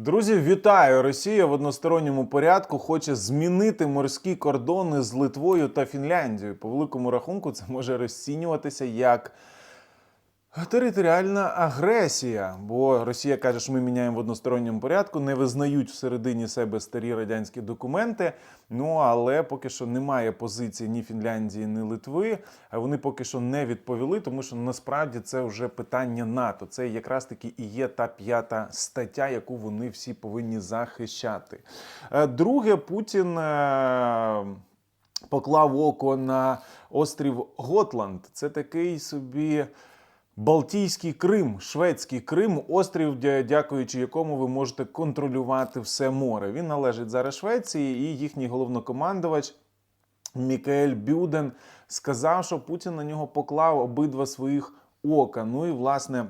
Друзі, вітаю! Росія в односторонньому порядку хоче змінити морські кордони з Литвою та Фінляндією. По великому рахунку, це може розцінюватися як територіальна агресія. Бо Росія каже, що ми міняємо в односторонньому порядку, не визнають всередині себе старі радянські документи. Ну але поки що немає позиції ні Фінляндії, ні Литви. Вони поки що не відповіли, тому що насправді це вже питання НАТО. Це якраз таки і є та п'ята стаття, яку вони всі повинні захищати. Е, Друге, Путін. е, Поклав око на острів Готланд. Це такий собі Балтійський Крим, шведський Крим, острів, дякуючи якому ви можете контролювати все море. Він належить зараз Швеції, і їхній головнокомандувач Мікаель Бюден сказав, що Путін на нього поклав обидва своїх ока. Ну і власне.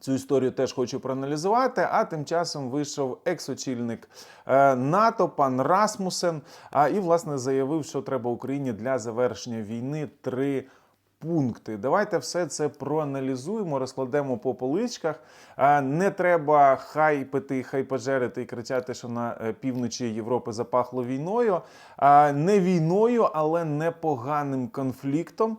Цю історію теж хочу проаналізувати. А тим часом вийшов екс-очільник е, НАТО, пан Расмусен, і власне заявив, що треба Україні для завершення війни три пункти. Давайте все це проаналізуємо, розкладемо по поличках. Е, Не треба хайпити, хайпажерити і кричати, що на е, півночі Європи запахло війною. Е, Не війною, але непоганим конфліктом.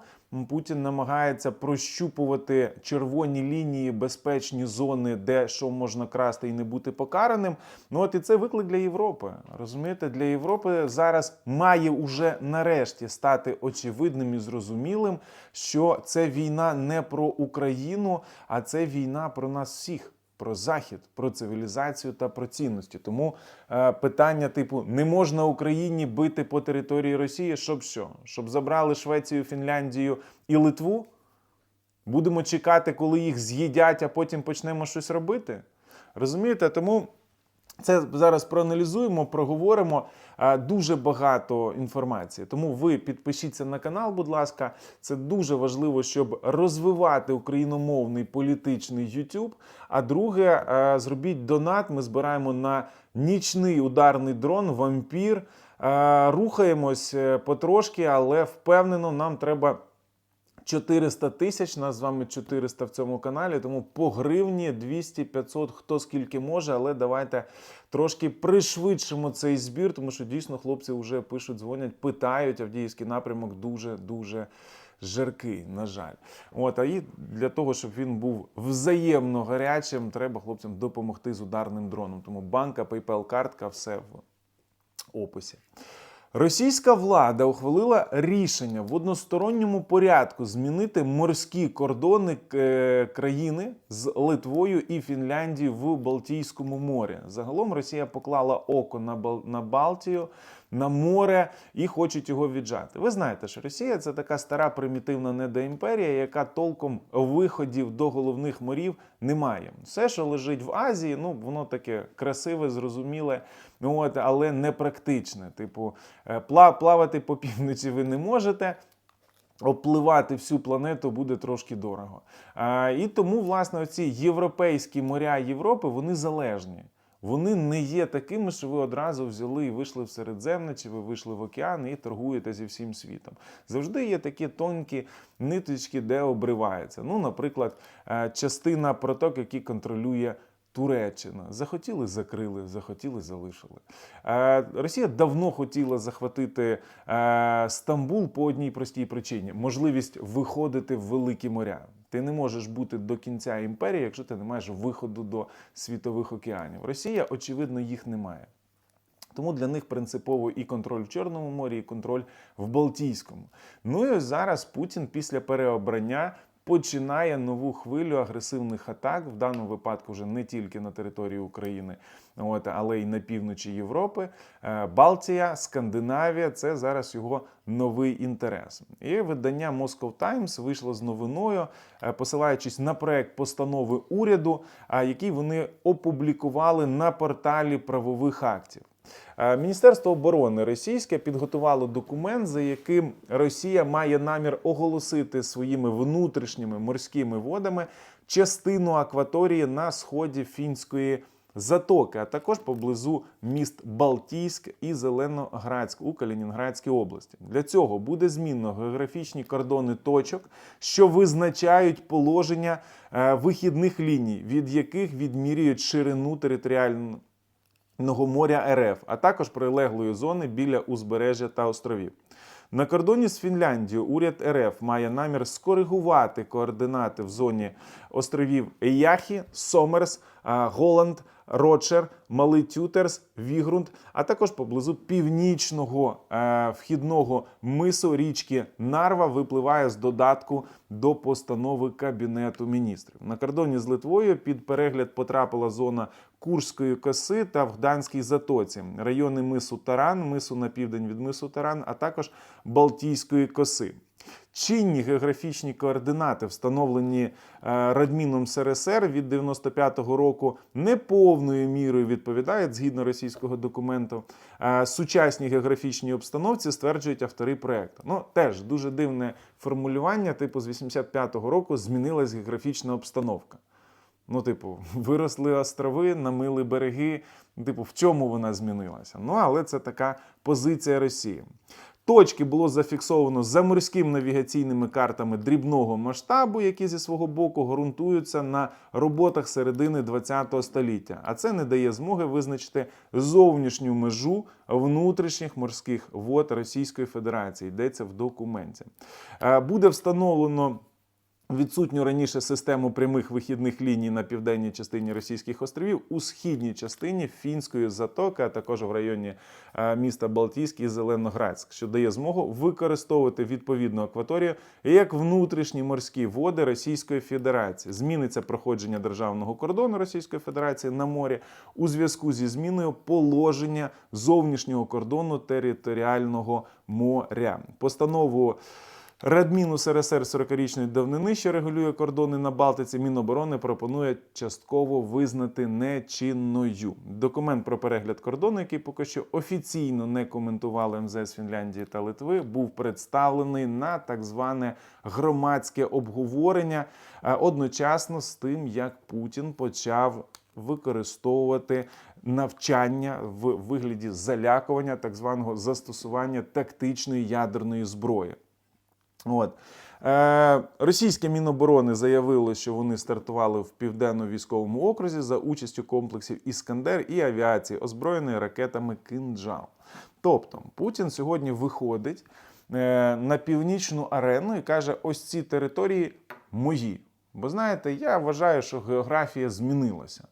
Путін намагається прощупувати червоні лінії, безпечні зони, де що можна красти і не бути покараним. Ну от і це виклик для Європи. Розумієте, для Європи зараз має уже нарешті стати очевидним і зрозумілим, що це війна не про Україну, а це війна про нас всіх. Про захід, про цивілізацію та про цінності. Тому е, питання типу: не можна Україні бити по території Росії, щоб що? Щоб забрали Швецію, Фінляндію і Литву? Будемо чекати, коли їх з'їдять, а потім почнемо щось робити. Розумієте? Тому це зараз проаналізуємо, проговоримо. Е, Дуже багато інформації. Тому ви підпишіться на канал, будь ласка. Це дуже важливо, щоб розвивати україномовний політичний YouTube. А друге, е, зробіть донат. Ми збираємо на нічний ударний дрон вампір. Е, Рухаємось потрошки, але впевнено, нам треба. 400 тисяч, нас з вами 400 в цьому каналі, тому по гривні 200, 500, хто скільки може, але давайте трошки пришвидшимо цей збір, тому що дійсно хлопці вже пишуть, дзвонять, питають, Авдіївський напрямок дуже-дуже жаркий, на жаль. От, а і для того, щоб він був взаємно гарячим, треба хлопцям допомогти з ударним дроном. Тому банка, PayPal, картка, все в описі. Російська влада ухвалила рішення в односторонньому порядку змінити морські кордони е, країни з Литвою і Фінляндією в Балтійському морі. Загалом Росія поклала око на, Бал- на Балтію, на море і хочуть його віджати. Ви знаєте, що Росія це така стара примітивна недоімперія, яка толком виходів до головних морів не має. Все, що лежить в Азії, ну воно таке красиве, зрозуміле, ну от, але не практичне. Типу, е, плавати по півночі ви не можете. Обпливати всю планету буде трошки дорого. А, і тому, власне, ці європейські моря Європи вони залежні. Вони не є такими, що ви одразу взяли і вийшли в Середземне, чи ви вийшли в океан і торгуєте зі всім світом. Завжди є такі тонкі ниточки, де обривається. Ну, наприклад, е, частина проток, які контролює. Туреччина захотіли, закрили, захотіли, залишили. Е, Росія давно хотіла захватити е, Стамбул по одній простій причині: можливість виходити в великі моря. Ти не можеш бути до кінця імперії, якщо ти не маєш виходу до світових океанів. Росія, очевидно, їх не має. Тому для них принципово і контроль в Чорному морі, і контроль в Балтійському. Ну і ось зараз Путін після переобрання починає нову хвилю агресивних атак, в даному випадку вже не тільки на території України, от, але й на півночі Європи. Е, Балтія, Скандинавія це зараз його новий інтерес. І видання Moscow Times вийшло з новиною, е, посилаючись на проект постанови уряду, а, який вони опублікували на порталі правових актів. Е, Міністерство оборони російське підготувало документ, за яким Росія має намір оголосити своїми внутрішніми морськими водами частину акваторії на сході фінської затоки, а також поблизу міст Балтійськ і Зеленоградськ у Калінінградській області. Для цього буде змінно географічні кордони точок, що визначають положення е, вихідних ліній, від яких відмірюють ширину територіального моря РФ, а також прилеглої зони біля узбережжя та островів. На кордоні з Фінляндією уряд РФ має намір скоригувати координати в зоні островів Яхі, Сомерс, Голанд. Рочер, Малий Тютерс, Вігрунд, а також поблизу північного е, вхідного мису річки Нарва випливає з додатку до постанови Кабінету міністрів. На кордоні з Литвою під перегляд потрапила зона Курської коси та в Гданській затоці, райони мису Таран, мису на південь від мису Таран, а також Балтійської коси. Чинні географічні координати, встановлені е, Радміном СРСР від 95-го року, не повною мірою відповідають згідно російського документу. е, Сучасній географічній обстановці стверджують автори проекту. Ну теж дуже дивне формулювання. Типу, з 85-го року змінилась географічна обстановка. Ну, типу, виросли острови, намили береги. Типу, в чому вона змінилася? Ну, але це така позиція Росії. Точки було зафіксовано за морськими навігаційними картами дрібного масштабу, які зі свого боку ґрунтуються на роботах середини ХХ століття. А це не дає змоги визначити зовнішню межу внутрішніх морських вод Російської Федерації. Йдеться в документі. Е, Буде встановлено. Відсутню раніше систему прямих вихідних ліній на південній частині російських островів у східній частині фінської затоки, а також в районі е, міста Балтійський і Зеленоградськ, що дає змогу використовувати відповідну акваторію як внутрішні морські води Російської Федерації. Зміниться проходження державного кордону Російської Федерації на морі у зв'язку зі зміною положення зовнішнього кордону територіального моря. Постанову. Радміну СРСР 40-річної давнини, що регулює кордони на Балтиці, Міноборони пропонує частково визнати нечинною. Документ про перегляд кордону, який поки що офіційно не коментували МЗС Фінляндії та Литви, був представлений на так зване громадське обговорення е, одночасно з тим, як Путін почав використовувати навчання в вигляді залякування так званого застосування тактичної ядерної зброї. От. Е, російське Міноборони заявило, що вони стартували в південно-військовому окрузі за участю комплексів Іскандер і авіації, озброєної ракетами Кинджал. Тобто Путін сьогодні виходить е, на північну арену і каже: ось ці території мої. Бо знаєте, я вважаю, що географія змінилася.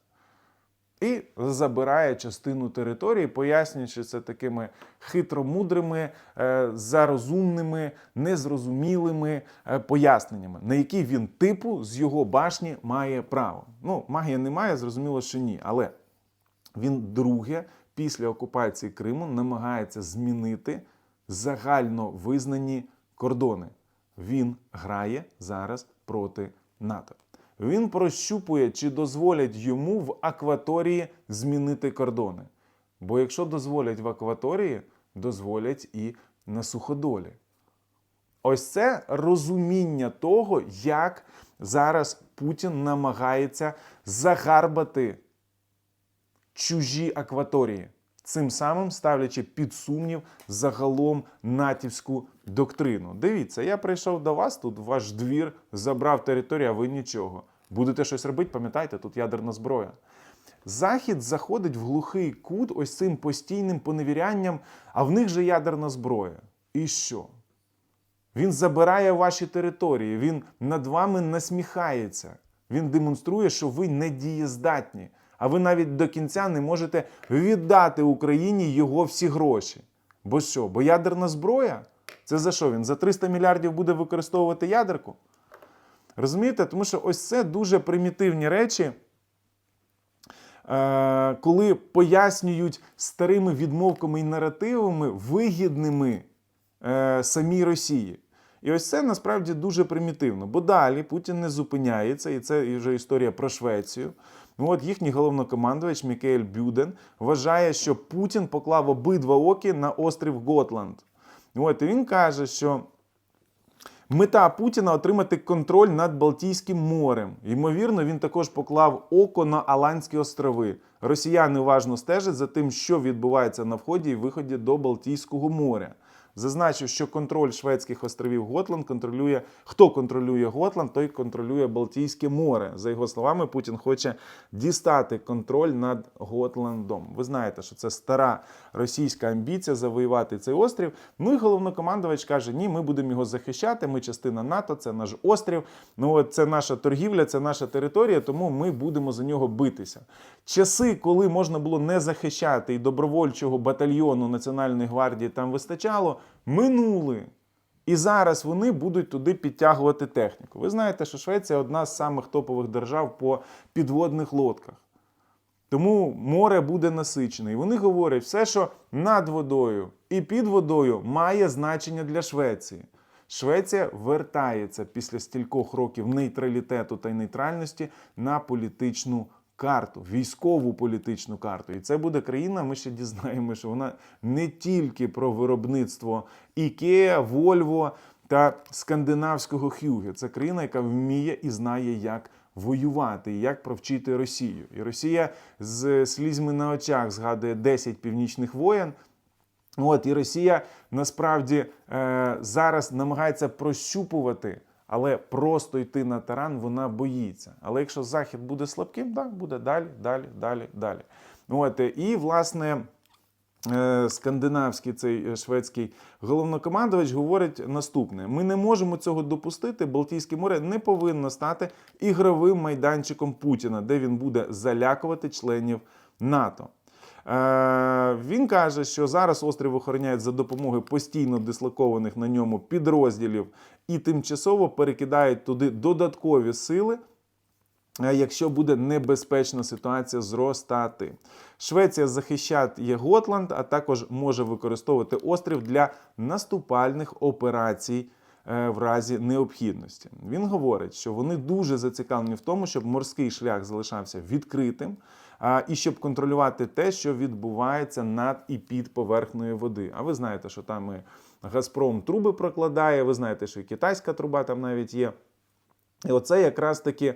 І забирає частину території, пояснюючи це такими хитромудрими, е, зарозумними, незрозумілими е, поясненнями, на які він типу з його башні має право. Ну, магія не має, зрозуміло, що ні. Але він друге після окупації Криму намагається змінити загально визнані кордони. Він грає зараз проти НАТО. Він прощупує, чи дозволять йому в акваторії змінити кордони. Бо якщо дозволять в акваторії, дозволять і на суходолі. Ось це розуміння того, як зараз Путін намагається загарбати чужі акваторії, цим самим ставлячи під сумнів загалом натівську доктрину. Дивіться, я прийшов до вас тут, ваш двір, забрав територію, а ви нічого. Будете щось робити, пам'ятайте, тут ядерна зброя. Захід заходить в глухий кут ось цим постійним поневірянням, а в них же ядерна зброя. І що? Він забирає ваші території, він над вами насміхається. Він демонструє, що ви недієздатні, а ви навіть до кінця не можете віддати Україні його всі гроші. Бо що? Бо ядерна зброя? Це за що? Він за 300 мільярдів буде використовувати ядерку? Розумієте? Тому що ось це дуже примітивні речі, е, коли пояснюють старими відмовками і наративами вигідними е, самій Росії. І ось це насправді дуже примітивно. Бо далі Путін не зупиняється, і це вже історія про Швецію. Ну от їхній головнокомандувач Мікель Бюден вважає, що Путін поклав обидва оки на острів Готланд. От і він каже, що Мета Путіна отримати контроль над Балтійським морем. Ймовірно, він також поклав око на Аландські острови, Росіяни уважно стежать за тим, що відбувається на вході і виході до Балтійського моря. Зазначив, що контроль шведських островів Готланд контролює хто контролює Готланд, той контролює Балтійське море. За його словами, Путін хоче дістати контроль над Готландом. Ви знаєте, що це стара російська амбіція завоювати цей острів. Ну і головнокомандувач каже: Ні, ми будемо його захищати. Ми частина НАТО, це наш острів. Ну от це наша торгівля, це наша територія, тому ми будемо за нього битися. Часи, коли можна було не захищати і добровольчого батальйону Національної гвардії там вистачало, минули. І зараз вони будуть туди підтягувати техніку. Ви знаєте, що Швеція одна з самих топових держав по підводних лодках. Тому море буде насичене. І вони говорять, все, що над водою і під водою, має значення для Швеції. Швеція вертається після стількох років нейтралітету та нейтральності на політичну карту, військову політичну карту. І це буде країна. Ми ще дізнаємо, що вона не тільки про виробництво Ікеа, Вольво та скандинавського Хюге. Це країна, яка вміє і знає, як воювати, як провчити Росію. І Росія з слізьми на очах згадує 10 північних воєн. От і Росія насправді е, зараз намагається прощупувати, але просто йти на таран вона боїться. Але якщо Захід буде слабким, так буде далі, далі, далі, далі. От і власне. е, Скандинавський цей е, шведський головнокомандувач говорить наступне: ми не можемо цього допустити. Балтійське море не повинно стати ігровим майданчиком Путіна, де він буде залякувати членів НАТО. Е, Він каже, що зараз острів охороняють за допомогою постійно дислокованих на ньому підрозділів і тимчасово перекидають туди додаткові сили. е, Якщо буде небезпечна ситуація зростати, Швеція захищає Готланд, а також може використовувати острів для наступальних операцій в разі необхідності. Він говорить, що вони дуже зацікавлені в тому, щоб морський шлях залишався відкритим і щоб контролювати те, що відбувається над і під поверхнею води. А ви знаєте, що там і Газпром труби прокладає, ви знаєте, що і китайська труба там навіть є. І оце якраз таки е,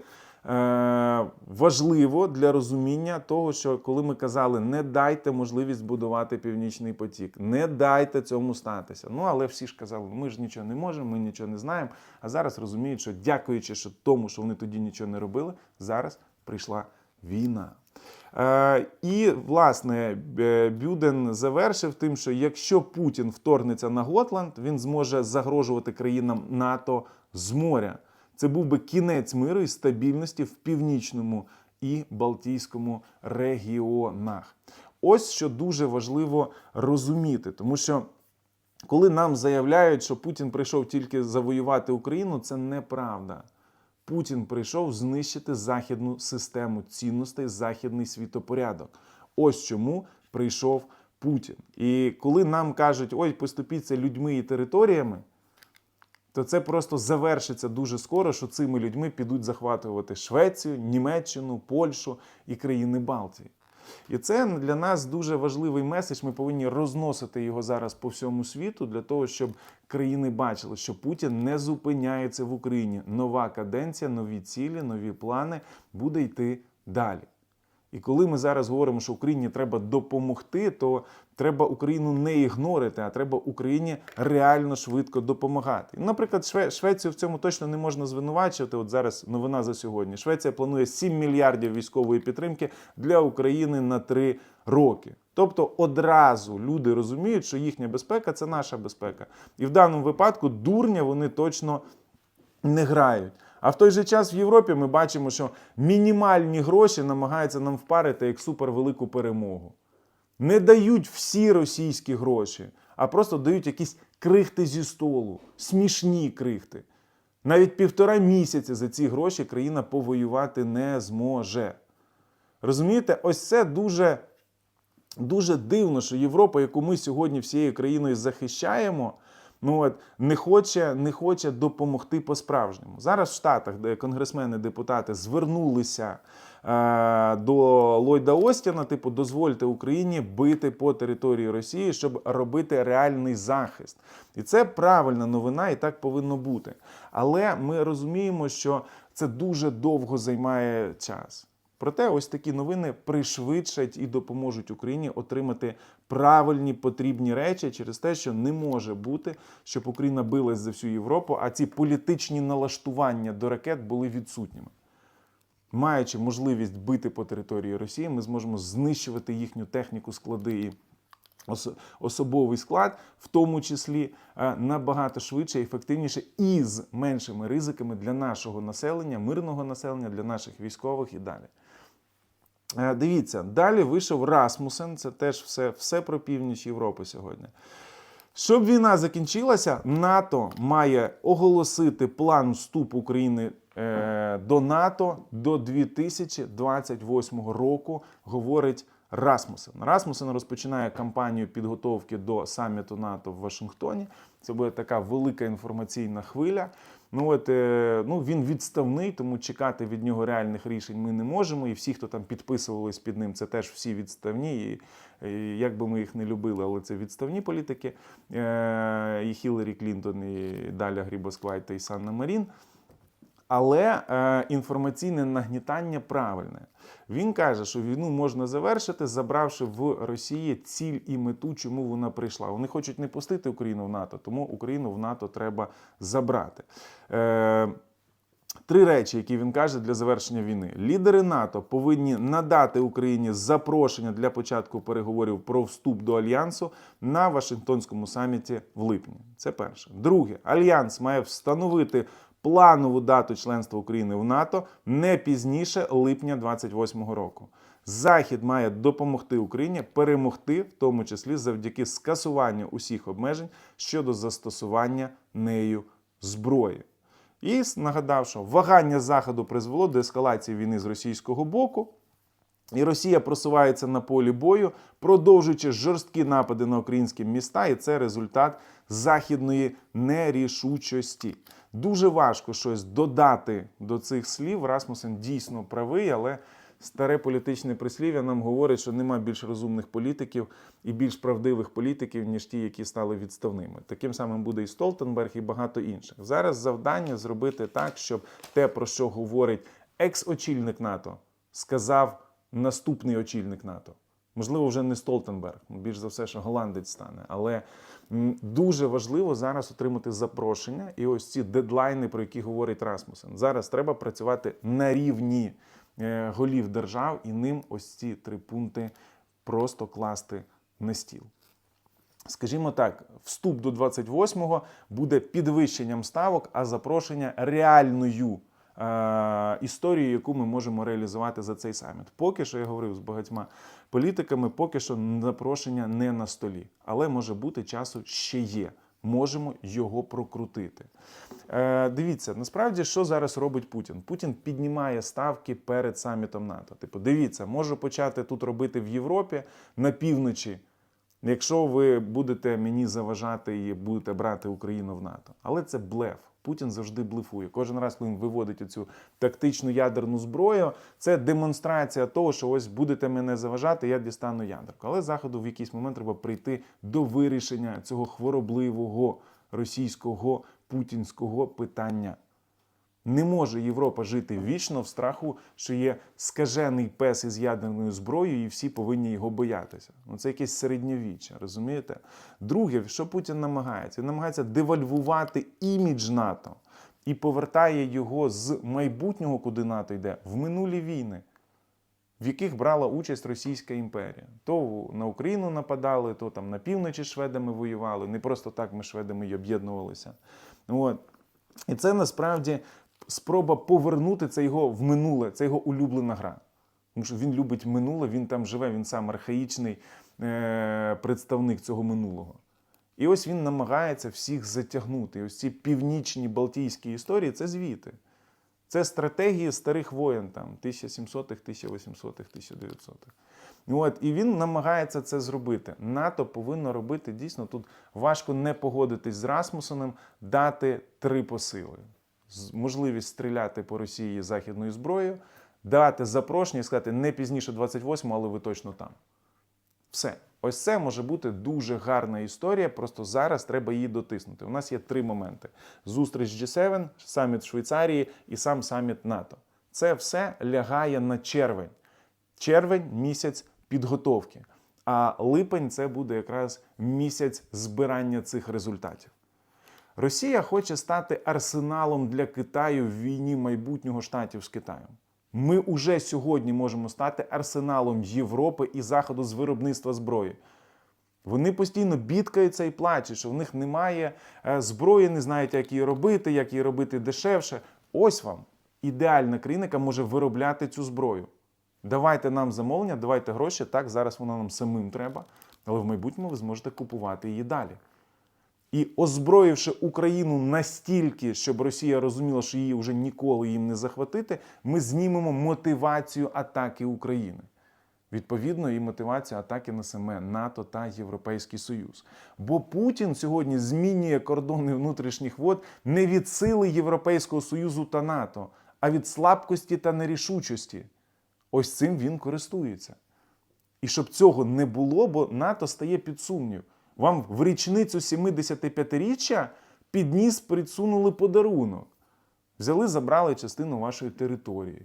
важливо для розуміння того, що коли ми казали, не дайте можливість будувати північний потік, не дайте цьому статися. Ну але всі ж казали, ми ж нічого не можемо, ми нічого не знаємо. А зараз розуміють, що дякуючи що тому, що вони тоді нічого не робили, зараз прийшла війна. Е, і власне е, Бюден завершив тим, що якщо Путін вторгнеться на Готланд, він зможе загрожувати країнам НАТО з моря. Це був би кінець миру і стабільності в північному і Балтійському регіонах. Ось що дуже важливо розуміти, тому що коли нам заявляють, що Путін прийшов тільки завоювати Україну, це неправда. Путін прийшов знищити західну систему цінностей, західний світопорядок. Ось чому прийшов Путін. І коли нам кажуть, ой, поступіться людьми і територіями, то це просто завершиться дуже скоро, що цими людьми підуть захватувати Швецію, Німеччину, Польщу і країни Балтії. І це для нас дуже важливий меседж. Ми повинні розносити його зараз по всьому світу для того, щоб країни бачили, що Путін не зупиняється в Україні. Нова каденція, нові цілі, нові плани буде йти далі. І коли ми зараз говоримо, що Україні треба допомогти, то треба Україну не ігнорити, а треба Україні реально швидко допомагати. Наприклад, Шве- Швецію в цьому точно не можна звинувачувати. От зараз новина за сьогодні. Швеція планує 7 мільярдів військової підтримки для України на 3 роки. Тобто одразу люди розуміють, що їхня безпека це наша безпека. І в даному випадку дурня вони точно не грають. А в той же час в Європі ми бачимо, що мінімальні гроші намагаються нам впарити як супервелику перемогу. Не дають всі російські гроші, а просто дають якісь крихти зі столу, смішні крихти. Навіть півтора місяці за ці гроші країна повоювати не зможе. Розумієте, ось це дуже, дуже дивно, що Європа, яку ми сьогодні всією країною захищаємо, ну от не хоче, не хоче допомогти по-справжньому. Зараз в Штатах, де конгресмени, депутати звернулися е, до Ллойда Остіна, типу, дозвольте Україні бити по території Росії, щоб робити реальний захист. І це правильна новина, і так повинно бути. Але ми розуміємо, що це дуже довго займає час. Проте, ось такі новини пришвидшать і допоможуть Україні отримати правильні потрібні речі через те, що не може бути, щоб Україна билась за всю Європу, а ці політичні налаштування до ракет були відсутніми. Маючи можливість бити по території Росії, ми зможемо знищувати їхню техніку, склади і особовий склад, в тому числі е, набагато швидше, ефективніше і з меншими ризиками для нашого населення, мирного населення, для наших військових і далі. Е, Дивіться, далі вийшов Расмусен, це теж все, все про північ Європи сьогодні. Щоб війна закінчилася, НАТО має оголосити план вступу України е, до НАТО до 2028 року, говорить Расмусен. Расмусен розпочинає кампанію підготовки до саміту НАТО в Вашингтоні. Це буде така велика інформаційна хвиля. Ну от е, ну він відставний, тому чекати від нього реальних рішень ми не можемо. І всі, хто там підписувались під ним, це теж всі відставні. І, і як би ми їх не любили, але це відставні політики. Е, і Хіларі Клінтон, і Даля Грібосквайт і Санна Марін. Але е, інформаційне нагнітання правильне. Він каже, що війну можна завершити, забравши в Росії ціль і мету, чому вона прийшла. Вони хочуть не пустити Україну в НАТО, тому Україну в НАТО треба забрати. Е, Три речі, які він каже для завершення війни: лідери НАТО повинні надати Україні запрошення для початку переговорів про вступ до альянсу на Вашингтонському саміті в липні. Це перше. Друге, альянс має встановити планову дату членства України в НАТО не пізніше липня 28 року. Захід має допомогти Україні перемогти, в тому числі завдяки скасуванню усіх обмежень щодо застосування нею зброї. І нагадав, що вагання Заходу призвело до ескалації війни з російського боку. І Росія просувається на полі бою, продовжуючи жорсткі напади на українські міста, і це результат західної нерішучості. Дуже важко щось додати до цих слів. Расмусен дійсно правий, але старе політичне прислів'я нам говорить, що нема більш розумних політиків і більш правдивих політиків, ніж ті, які стали відставними. Таким самим буде і Столтенберг, і багато інших. Зараз завдання зробити так, щоб те, про що говорить екс-очільник НАТО, сказав наступний очільник НАТО. Можливо, вже не Столтенберг, більш за все, що голландець стане. Але дуже важливо зараз отримати запрошення і ось ці дедлайни, про які говорить Расмусен. Зараз треба працювати на рівні е, голів держав і ним ось ці три пункти просто класти на стіл. Скажімо так, вступ до 28-го буде підвищенням ставок, а запрошення реальною е, історією, яку ми можемо реалізувати за цей саміт. Поки що я говорив з багатьма політиками, поки що запрошення не на столі, але може бути часу ще є. Можемо його прокрутити. Е, дивіться, насправді, що зараз робить Путін? Путін піднімає ставки перед самітом НАТО. Типу, дивіться, можу почати тут робити в Європі на півночі, якщо ви будете мені заважати і будете брати Україну в НАТО. Але це блеф. Путін завжди блефує. Кожен раз, коли він виводить оцю тактичну ядерну зброю, це демонстрація того, що ось будете мене заважати, я дістану ядерку. Але заходу в якийсь момент треба прийти до вирішення цього хворобливого російського путінського питання. Не може Європа жити вічно в страху, що є скажений пес із ядерною зброєю, і всі повинні його боятися. Ну це якесь середньовіччя, розумієте? Друге, що Путін намагається? Він намагається девальвувати імідж НАТО і повертає його з майбутнього, куди НАТО йде, в минулі війни, в яких брала участь Російська імперія. То на Україну нападали, то там на півночі шведами воювали. Не просто так ми шведами й об'єднувалися. От. І це насправді спроба повернути це його в минуле, це його улюблена гра. Тому що він любить минуле, він там живе, він сам архаїчний е- представник цього минулого. І ось він намагається всіх затягнути. І ось ці північні Балтійські історії це звіти. Це стратегії старих воєн, там 1700-х, 1800-х, 1900-х. От, і він намагається це зробити. НАТО повинно робити дійсно тут важко не погодитись з Расмусеном, дати три посили: можливість стріляти по Росії західною зброєю, дати запрошення і сказати не пізніше 28-го, але ви точно там. Все. Ось це може бути дуже гарна історія. Просто зараз треба її дотиснути. У нас є три моменти: зустріч G7, саміт Швейцарії і сам саміт НАТО. Це все лягає на червень. Червень місяць підготовки. А липень це буде якраз місяць збирання цих результатів. Росія хоче стати арсеналом для Китаю в війні майбутнього штатів з Китаєм. Ми уже сьогодні можемо стати арсеналом Європи і Заходу з виробництва зброї. Вони постійно бідкаються і плачуть, що в них немає е, зброї, не знають, як її робити, як її робити дешевше. Ось вам ідеальна країна, яка може виробляти цю зброю. Давайте нам замовлення, давайте гроші. Так, зараз воно нам самим треба, але в майбутньому ви зможете купувати її далі. І озброївши Україну настільки, щоб Росія розуміла, що її вже ніколи їм не захватити, ми знімемо мотивацію атаки України. Відповідно, і мотивацію атаки на саме НАТО та Європейський Союз. Бо Путін сьогодні змінює кордони внутрішніх вод не від сили Європейського Союзу та НАТО, а від слабкості та нерішучості. Ось цим він користується. І щоб цього не було, бо НАТО стає під сумнів. Вам в річницю 75-річчя підніс підсунули подарунок. Взяли, забрали частину вашої території.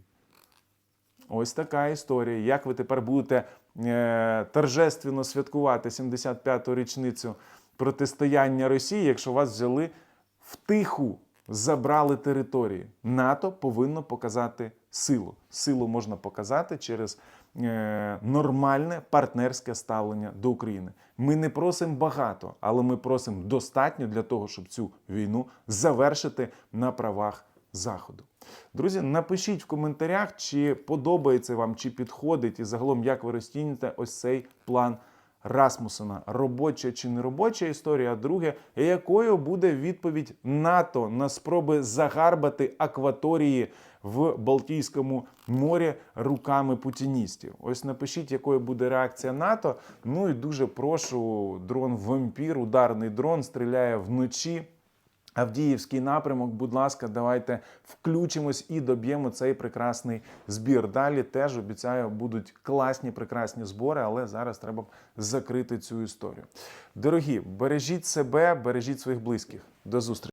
Ось така історія. Як ви тепер будете е, торжественно святкувати 75-ту річницю протистояння Росії, якщо вас взяли втиху, забрали території? НАТО повинно показати силу. Силу можна показати через нормальне партнерське ставлення до України. Ми не просимо багато, але ми просимо достатньо для того, щоб цю війну завершити на правах Заходу. Друзі, напишіть в коментарях, чи подобається вам, чи підходить, і загалом як ви розцінюєте ось цей план Расмусена. Робоча чи не робоча історія. А друге, якою буде відповідь НАТО на спроби загарбати акваторії в Балтійському морі руками путіністів? Ось напишіть, якою буде реакція НАТО. Ну і дуже прошу, дрон вампір, ударний дрон стріляє вночі. Авдіївський напрямок, будь ласка, давайте включимось і доб'ємо цей прекрасний збір. Далі теж обіцяю, будуть класні, прекрасні збори, але зараз треба закрити цю історію. Дорогі, бережіть себе, бережіть своїх близьких. До зустрічі.